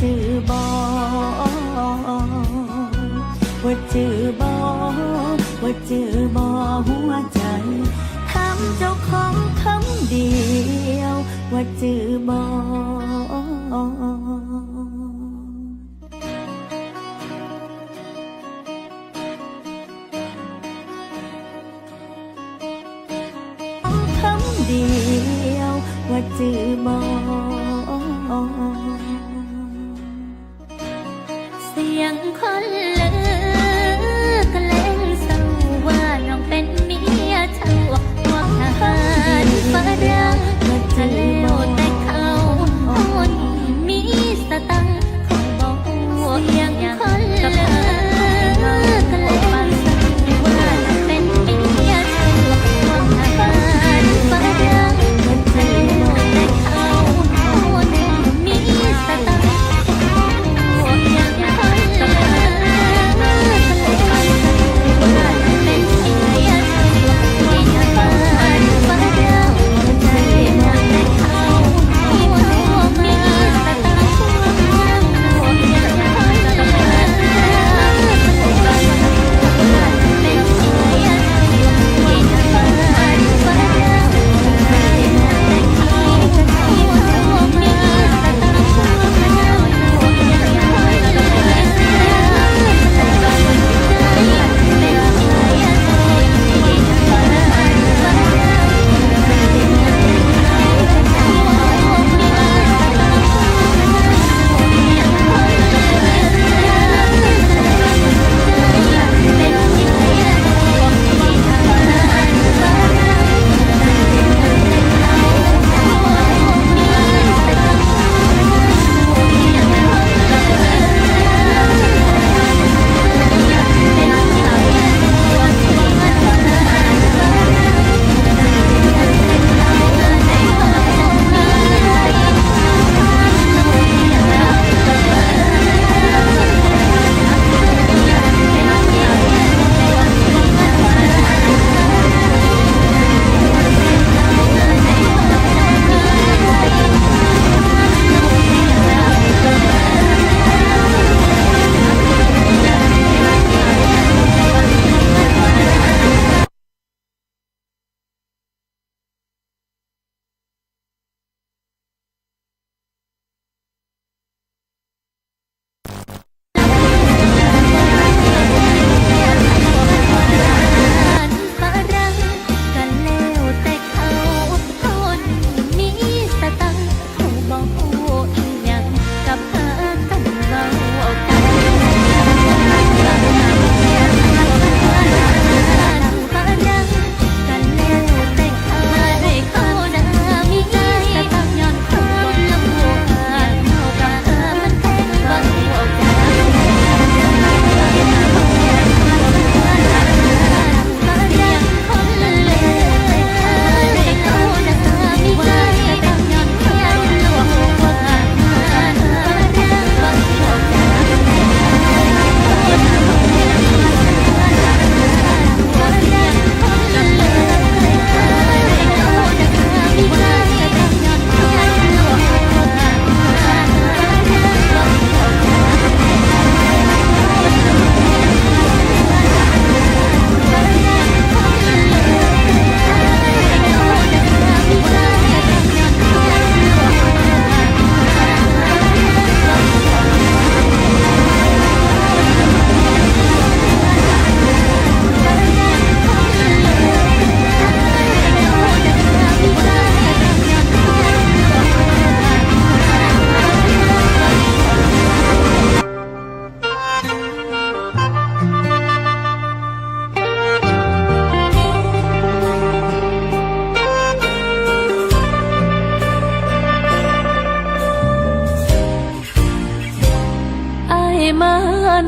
จือบอว่าจือบอว่าจือบอหัวใจคำเจ้าของคำเดียว ว่าจือบอกเดียวว่าจือบอ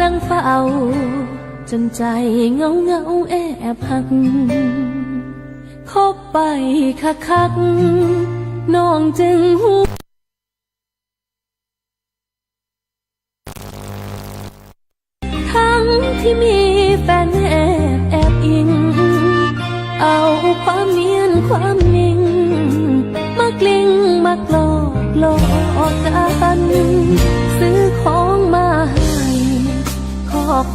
นั่งเฝ้า จนใจเงาเงาแอบหักคบไปคักคักน้องจึงหูทั้งที่มีแฟนแอบแอบอิง เอาความเมียนความนิ่ง มากลิ้งมากหลอกหลอกกันซื้อ อก